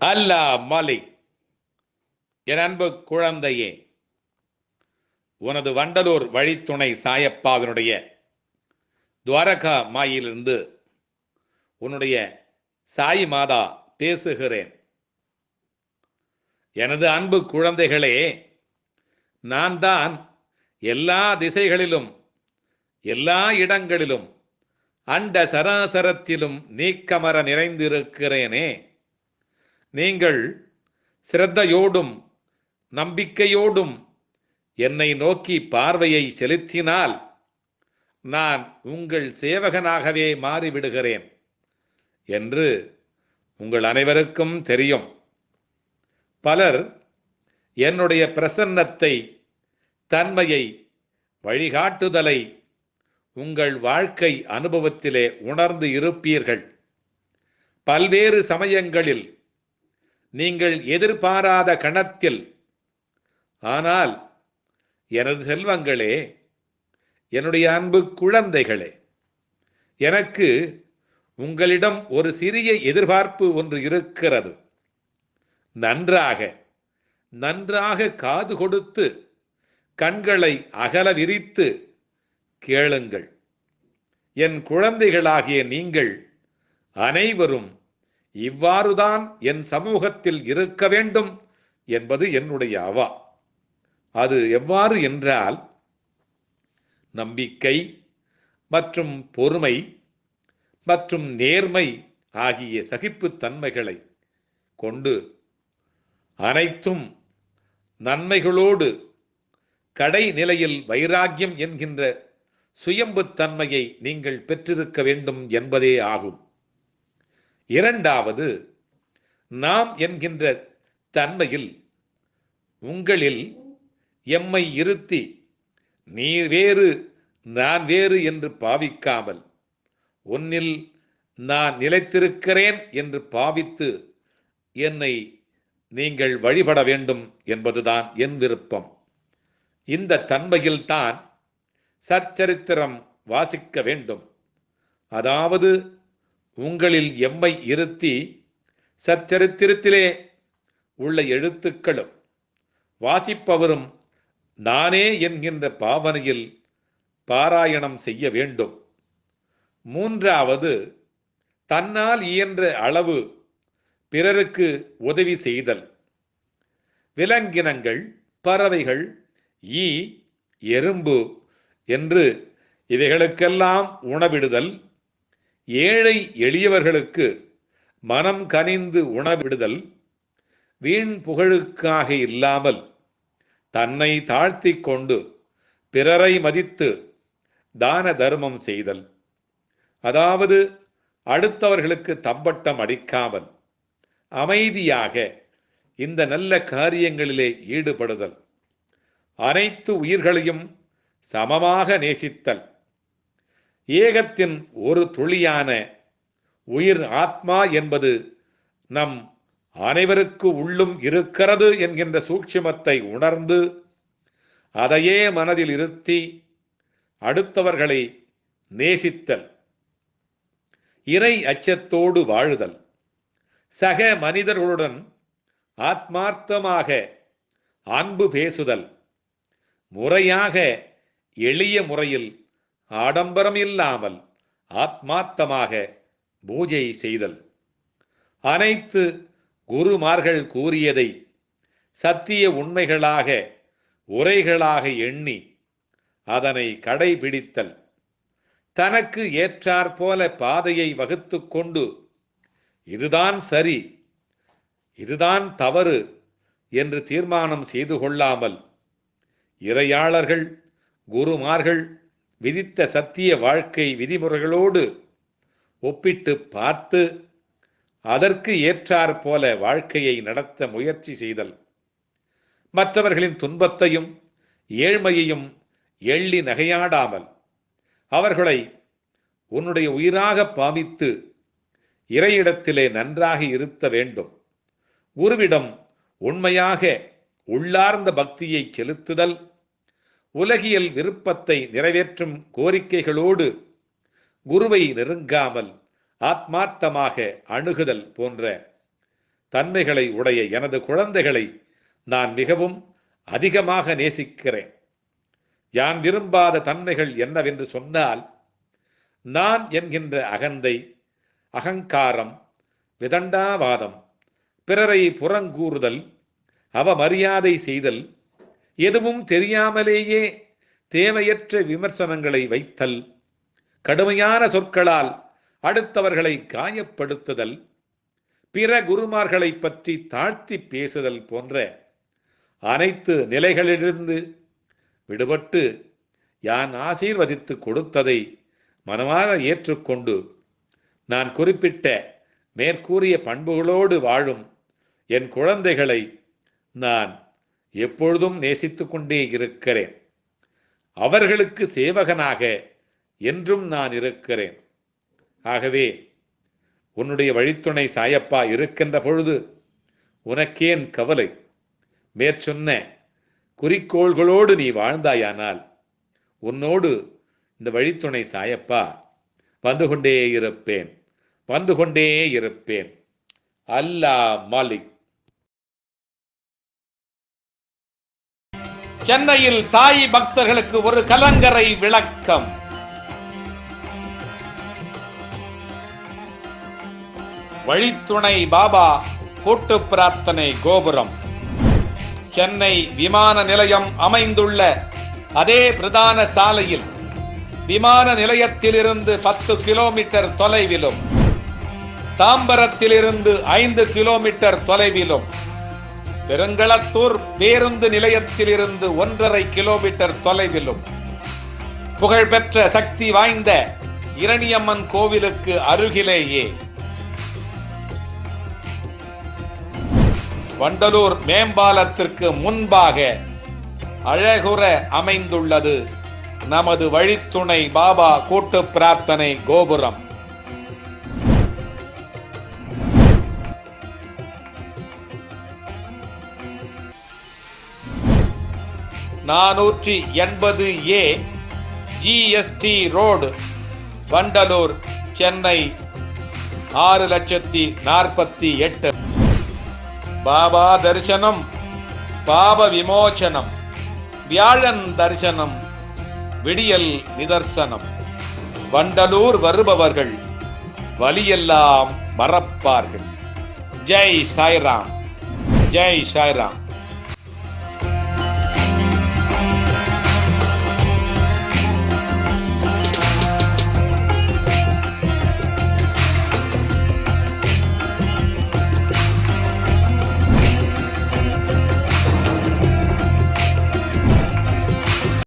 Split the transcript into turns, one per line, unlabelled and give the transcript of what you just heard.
அல்லா மாலிக் என் அன்பு குழந்தையே உனது வண்டலூர் வழித்துணை சாயப்பாவினுடைய துவாரகா மாயிலிருந்து உன்னுடைய சாய் மாதா பேசுகிறேன். எனது அன்பு குழந்தைகளே நான் தான் எல்லா திசைகளிலும் எல்லா இடங்களிலும் அண்ட சராசரத்திலும் நீக்கமர நிறைந்திருக்கிறேனே. நீங்கள் சிரத்தையோடும் நம்பிக்கையோடும் என்னை நோக்கி பார்வையை செலுத்தினால் நான் உங்கள் சேவகனாகவே மாறிவிடுகிறேன் என்று உங்கள் அனைவருக்கும் தெரியும். பலர் என்னுடைய பிரசன்னத்தை தன்மையை வழிகாட்டுதலை உங்கள் வாழ்க்கை அனுபவத்திலே உணர்ந்து இருப்பீர்கள். பல்வேறு சமயங்களில் நீங்கள் எதிர்பாராத கணத்தில். ஆனால் எனது செல்வங்களே என்னுடைய அன்பு குழந்தைகளே எனக்கு உங்களிடம் ஒரு சிறிய எதிர்பார்ப்பு ஒன்று இருக்கிறது. நன்றாக நன்றாக காது கொடுத்து கண்களை அகல விரித்து கேளுங்கள். என் குழந்தைகளாகிய நீங்கள் அனைவரும் இவ்வாறுதான் என் சமூகத்தில் இருக்க வேண்டும் என்பது என்னுடைய அவா. அது எவ்வாறு என்றால் நம்பிக்கை மற்றும் பொறுமை மற்றும் நேர்மை ஆகிய சகிப்புத்தன்மைகளை கொண்டு அனைத்தும் நன்மைகளோடு கடை நிலையில் வைராக்கியம் என்கின்ற சுயம்புத்தன்மையை நீங்கள் பெற்றிருக்க வேண்டும் என்பதே ஆகும். இரண்டாவது நாம் என்கின்ற தன்மையில் உங்களில் எம்மை இருத்தி நீ வேறு நான் வேறு என்று பாவிக்காமல் உன்னில் நான் நிலைத்திருக்கிறேன் என்று பாவித்து என்னை நீங்கள் வழிபட வேண்டும் என்பதுதான் என் விருப்பம். இந்த தன்மையில்தான் சச்சரித்திரம் வாசிக்க வேண்டும். அதாவது உங்களில் எம்மை இருத்தி சச்சரித்திரத்திலே உள்ள எழுத்துக்களும் வாசிப்பவரும் நானே என்கின்ற பாவனையில் பாராயணம் செய்ய வேண்டும். மூன்றாவது தன்னால் இயன்ற அளவு பிறருக்கு உதவி செய்தல். விலங்கினங்கள் பறவைகள் ஈ எறும்பு என்று இவைகளுக்கெல்லாம் உணவிடுதல். ஏழை எளியவர்களுக்கு மனம் கனிந்து உணவிடுதல் வீண் புகழுக்காக இல்லாமல் தன்னை தாழ்த்தி கொண்டு பிறரை மதித்து தான தர்மம் செய்தல். அதாவது அடுத்தவர்களுக்கு தம்பட்டம் அடிக்காமல் அமைதியாக இந்த நல்ல காரியங்களிலே ஈடுபடுதல். அனைத்து உயிர்களையும் சமமாக நேசித்தல். ஏகத்தின் ஒரு துளியான உயிர் ஆத்மா என்பது நம் அனைவருக்கு உள்ளும் இருக்கிறது என்கின்ற சூட்சுமத்தை உணர்ந்து அதையே மனதில் இருத்தி அடுத்தவர்களை நேசித்தல் இறை அச்சத்தோடு வாழுதல் சக மனிதர்களுடன் ஆத்மார்த்தமாக அன்பு பேசுதல் முறையாக எளிய முறையில் ஆடம்பரம் இல்லாமல் ஆத்மார்த்தமாக பூஜை செய்தல். அனைத்து குருமார்கள் கூறியதை சத்திய உண்மைகளாக உரைகளாக எண்ணி அதனை கடைபிடித்தல். தனக்கு ஏற்றாற்போல பாதையை வகுத்து கொண்டு இதுதான் சரி இதுதான் தவறு என்று தீர்மானம் செய்து கொள்ளாமல் இறையாளர்கள் குருமார்கள் விதித்த சத்திய வாழ்க்கை விதிமுறைகளோடு ஒப்பிட்டு பார்த்து அதற்கு ஏற்றாற் போல வாழ்க்கையை நடத்த முயற்சி செய்தல். மற்றவர்களின் துன்பத்தையும் ஏழ்மையையும் எள்ளி நகையாடாமல் அவர்களை உன்னுடைய உயிராக பாவித்து இறையிடத்திலே நன்றாக இருத்த வேண்டும். குருவிடம் உண்மையாக உள்ளார்ந்த பக்தியை செலுத்துதல். உலகியல் விருப்பத்தை நிறைவேற்றும் கோரிக்கைகளோடு குருவை நெருங்காமல் ஆத்மார்த்தமாக அணுகுதல் போன்ற தன்மைகளை உடைய எனது குழந்தைகளை நான் மிகவும் அதிகமாக நேசிக்கிறேன். யான் விரும்பாத தன்மைகள் என்னவென்று சொன்னால் நான் என்கின்ற அகந்தை அகங்காரம் விதண்டாவாதம் பிறரை புறங்கூறுதல் அவமரியாதை செய்தல் எதுவும் தெரியாமலேயே தேவையற்ற விமர்சனங்களை வைத்தல் கடுமையான சொற்களால் அடுத்தவர்களை காயப்படுத்துதல் பிற குருமார்களை பற்றி தாழ்த்தி பேசுதல் போன்ற அனைத்து நிலைகளிலிருந்து விடுபட்டு யான் ஆசீர்வதித்து கொடுத்ததை மனமாக ஏற்றுக்கொண்டு நான் குறிப்பிட்ட மேற்கூறிய பண்புகளோடு வாழும் என் குழந்தைகளை நான் எப்பொழுதும் நேசித்து கொண்டே இருக்கிறேன். அவர்களுக்கு சேவகனாக என்றும் நான் இருக்கிறேன். ஆகவே உன்னுடைய வழித்துணை சாயப்பா இருக்கின்ற பொழுது உனக்கேன் கவலை. மேற்சொன்ன குறிக்கோள்களோடு நீ வாழ்ந்தாயானால் உன்னோடு இந்த வழித்துணை சாயப்பா வந்து கொண்டே இருப்பேன். வந்து கொண்டே இருப்பேன். அல்லாஹ் மாலிக். சென்னையில் சாய் பக்தர்களுக்கு ஒரு கலங்கரை விளக்கம். வழித்துணை பாபா கூட்டு பிரார்த்தனை கோபுரம். சென்னை விமான நிலையம் அமைந்துள்ள அதே பிரதான சாலையில் விமான நிலையத்திலிருந்து பத்து கிலோமீட்டர் தொலைவிலும் தாம்பரத்திலிருந்து ஐந்து கிலோமீட்டர் தொலைவிலும் பெருங்களத்தூர் பேருந்து நிலையத்திலிருந்து ஒன்றரை கிலோமீட்டர் தொலைவிலும் புகழ்பெற்ற சக்தி வாய்ந்த இரணியம்மன் கோவிலுக்கு அருகிலேயே. வண்டலூர் மேம்பாலத்திற்கு முன்பாக அழகுற அமைந்துள்ளது. நமது வழித்துணை பாபா கூட்டு பிரார்த்தனை கோபுரம். நானூற்றி எண்பது A GST road Vandalur Chennai. ஆறு லட்சத்தி நாற்பத்தி எட்டு. பாபா தரிசனம் பாப விமோச்சனம் வியாழன் தரிசனம் விடியல் நிதர்சனம். வண்டலூர் வருபவர்கள் வலியெல்லாம் மறப்பார்கள். ஜெய் சாய்ராம் ஜெய் சாய்ராம்.